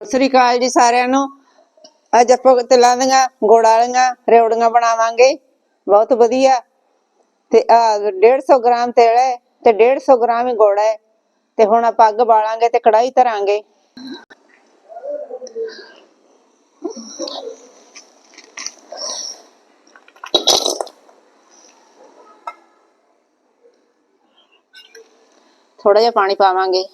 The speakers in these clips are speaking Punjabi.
ਸਤਿ ਸ੍ਰੀ ਅਕਾਲ ਜੀ ਸਾਰਿਆਂ ਨੂੰ। ਅੱਜ ਆਪਾਂ ਤਿਲਾਂ ਦੀਆਂ, ਗੁੜ ਵਾਲੀਆਂ ਰਿਉੜੀਆਂ ਬਣਾਵਾਂਗੇ। ਬਹੁਤ ਵਧੀਆ। ਤੇ ਆ 150 ਗ੍ਰਾਮ ਤੇਲ ਹੈ ਤੇ 150 ਗ੍ਰਾਮ ਹੀ ਗੁੜ ਹੈ। ਤੇ ਹੁਣ ਆਪਾਂ ਅੱਗ ਬਾਲਾਂਗੇ ਤੇ ਕੜਾਈ ਧਰਾਂਗੇ। ਥੋੜਾ ਜਿਹਾ ਪਾਣੀ ਪਾਵਾਂਗੇ।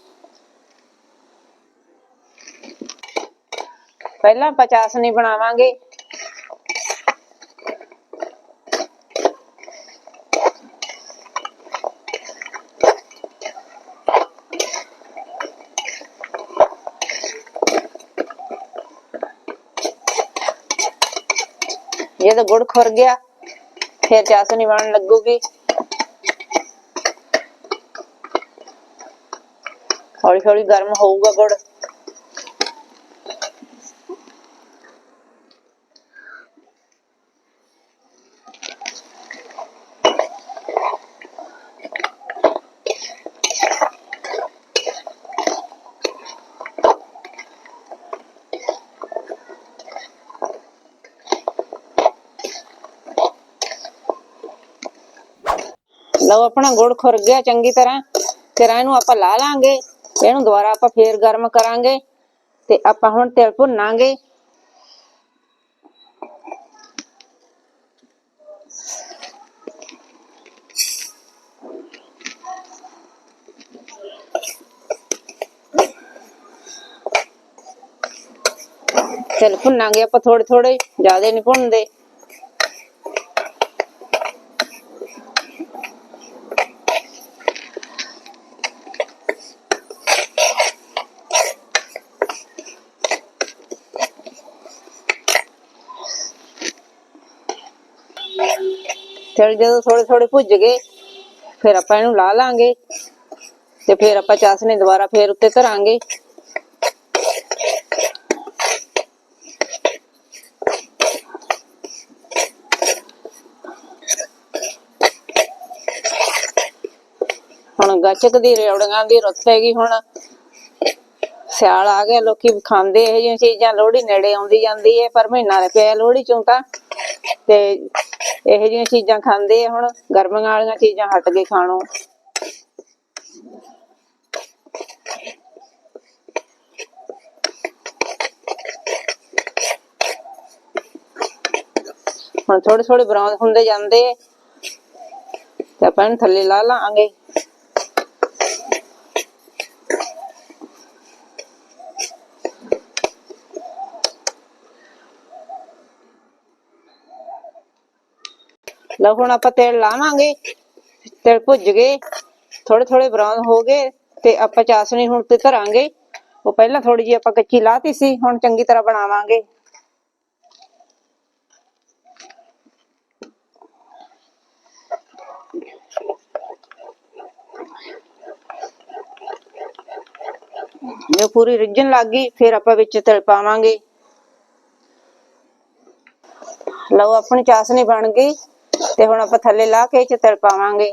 ਪਹਿਲਾਂ ਆਪਾਂ ਚਾਸ਼ਨੀ ਬਣਾਵਾਂਗੇ। ਜਦੋਂ ਗੁੜ ਖੁਰ ਗਿਆ, ਫਿਰ ਚਾਸ਼ਨੀ ਬਣਨ ਲੱਗੂਗੀ। ਹੌਲੀ ਹੌਲੀ ਗਰਮ ਹੋਊਗਾ ਗੁੜ। ਲਓ ਆਪਣਾ ਗੁੜ ਖੁਰ ਗਿਆ ਚੰਗੀ ਤਰ੍ਹਾਂ, ਫਿਰ ਇਹਨੂੰ ਆਪਾਂ ਲਾ ਲਾਂਗੇ, ਇਹਨੂੰ ਦੁਬਾਰਾ ਆਪਾਂ ਫੇਰ ਗਰਮ ਕਰਾਂਗੇ ਤੇ ਆਪਾਂ ਹੁਣ ਤਿਲ ਭੁੰਨਾਂਗੇ। ਤਿਲ ਭੁੰਨਾਂਗੇ ਆਪਾਂ ਥੋੜੇ ਥੋੜੇ ਜ਼ਿਆਦਾ ਨਹੀਂ ਭੁੰਨਦੇ। ਫਿਰ ਜਦੋਂ ਥੋੜੇ ਥੋੜੇ ਭੁੱਜ ਗਏ, ਫਿਰ ਆਪਾਂ ਇਹਨੂੰ ਲਾ ਲਾਂਗੇ ਤੇ ਫਿਰ ਆਪਾਂ ਚਾਸਨੀ ਦੁਬਾਰਾ ਫਿਰ ਉੱਤੇ ਧਰਾਂਗੇ। ਹੁਣ ਗੱਚਕ ਦੀ ਰੇਵੜੀਆਂ ਦੀ ਰੁੱਤ ਹੈਗੀ ਹੁਣ। ਸਿਆਲ ਆ ਗਿਆ ਲੋਕੀ ਖਾਂਦੇ ਇਹ ਜਿਹੀਆਂ ਚੀਜ਼ਾਂ, ਲੋਹੜੀ ਨੇੜੇ ਆਉਂਦੀ ਜਾਂਦੀ ਹੈ ਪਰ ਮਹੀਨਾ ਦੇ ਪਿਆ ਲੋਹੜੀ ਚੋਂ ਤਾਂ। ਤੇ ਇਹੋ ਜਿਹੀਆਂ ਚੀਜ਼ਾਂ ਖਾਂਦੇ ਆ ਹੁਣ, ਗਰਮੀਆਂ ਵਾਲੀਆਂ ਚੀਜ਼ਾਂ ਹਟ ਗਏ ਖਾਣੋਂ। ਹੁਣ ਥੋੜੇ ਥੋੜੇ ਬਰਾਉਂਦ ਹੁੰਦੇ ਜਾਂਦੇ ਆ ਤੇ ਆਪਾਂ ਥੱਲੇ ਲਾ ਲਾਂਗੇ। ਲਓ ਹੁਣ ਆਪਾਂ ਤੇਲ ਲਾਵਾਂਗੇ। ਤੇਲ ਭੁੱਜ ਗਏ ਥੋੜੇ ਥੋੜੇ ਬਰਾਊਨ ਹੋ ਗਏ ਤੇ ਆਪਾਂ ਚਾਸਣੀ ਹੁਣ ਤੇ ਧਰਾਂਗੇ। ਉਹ ਪਹਿਲਾਂ ਥੋੜੀ ਜਿਹੀ ਆਪਾਂ ਕੱਚੀ ਲਾਤੀ ਸੀ, ਹੁਣ ਚੰਗੀ ਤਰ੍ਹਾਂ ਬਣਾਵਾਂਗੇ। ਜੇ ਪੂਰੀ ਰਿੱਝਣ ਲੱਗ ਗਈ, ਫਿਰ ਆਪਾਂ ਵਿੱਚ ਤਿਲ ਪਾਵਾਂਗੇ। ਲਓ ਆਪਣੀ ਚਾਸਣੀ ਬਣ ਗਈ। ਤੇ ਹੁਣ ਆਪਾਂ ਥੱਲੇ ਲਾ ਕੇ ਇਹ ਪਾਵਾਂਗੇ।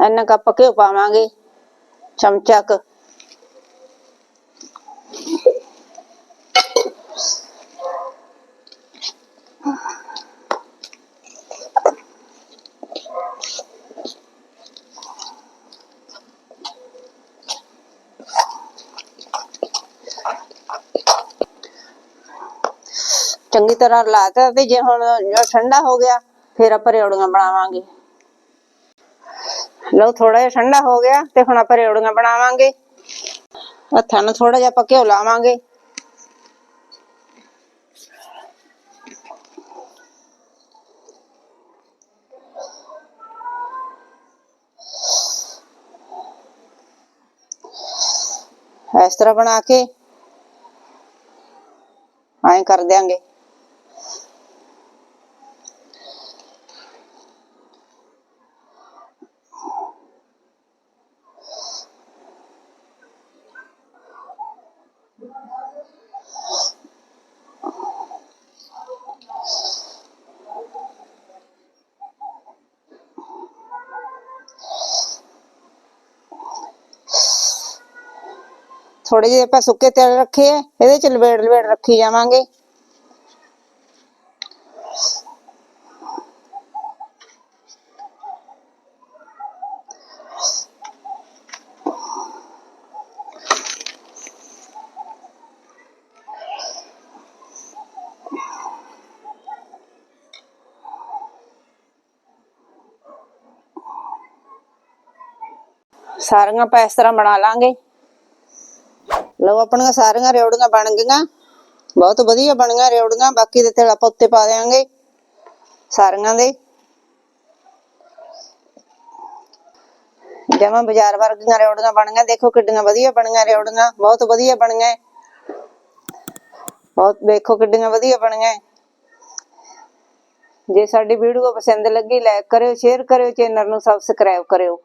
ਇੰਨਾ ਕੱਪ ਘਿਓ ਪਾਵਾਂਗੇ ਚਮਚਾ ਕ। ਚੰਗੀ ਤਰ੍ਹਾਂ ਲਾਤਾ ਤੇ ਜੇ ਹੁਣ ਜੋ ਠੰਡਾ ਹੋ ਗਿਆ, ਫਿਰ ਆਪਾਂ ਰਿਉੜੀਆਂ ਬਣਾਵਾਂਗੇ। ਲਓ ਥੋੜਾ ਜਿਹਾ ਠੰਡਾ ਹੋ ਗਿਆ ਤੇ ਹੁਣ ਆਪਾਂ ਰਿਉੜੀਆਂ ਬਣਾਵਾਂਗੇ। ਹੱਥਾਂ ਨੂੰ ਥੋੜਾ ਜਿਹਾ ਆਪਾਂ ਘਿਓ ਲਾਵਾਂਗੇ। ਇਸ ਤਰ੍ਹਾਂ ਬਣਾ ਕੇ ਐਂ ਕਰ ਦਿਆਂਗੇ। ਥੋੜੇ ਜਿਹੇ ਆਪਾਂ ਸੁੱਕੇ ਤਿਲ ਰੱਖੇ ਆ, ਇਹਦੇ ਚ ਲਵੇੜ ਲਵੇੜ ਰੱਖੀ ਜਾਵਾਂਗੇ। ਸਾਰੀਆਂ ਆਪਾਂ ਇਸ ਤਰ੍ਹਾਂ ਬਣਾ ਲਾਂਗੇ। ਲਓ ਆਪਣੀਆਂ ਸਾਰੀਆਂ ਰਿਉੜੀਆਂ ਬਣ ਗਈਆਂ। ਬਹੁਤ ਵਧੀਆ ਬਣੀਆਂ ਰਿਉੜੀਆਂ ਬਾਕੀ ਦੇ ਤੇਲ ਆਪਾਂ ਉੱਤੇ ਪਾ ਦੇਵਾਂਗੇ ਸਾਰੀਆਂ ਦੇ। ਜਮਾਂ ਬਾਜ਼ਾਰ ਵਰਗੀਆਂ ਰਿਉੜੀਆਂ ਬਣੀਆਂ ਦੇਖੋ ਕਿੱਡੀਆਂ ਵਧੀਆ ਬਣੀਆਂ ਰਿਉੜੀਆਂ ਬਹੁਤ ਵਧੀਆ ਬਣੀਆਂ। ਬਹੁਤ ਦੇਖੋ ਕਿੱਡੀਆਂ ਵਧੀਆ ਬਣੀਆਂ। ਜੇ ਸਾਡੀ ਵੀਡੀਓ ਪਸੰਦ ਲੱਗੀ ਲਾਈਕ ਕਰਿਓ ਸ਼ੇਅਰ ਕਰਿਓ ਚੈਨਲ ਨੂੰ ਸਬਸਕ੍ਰਾਈਬ ਕਰਿਓ।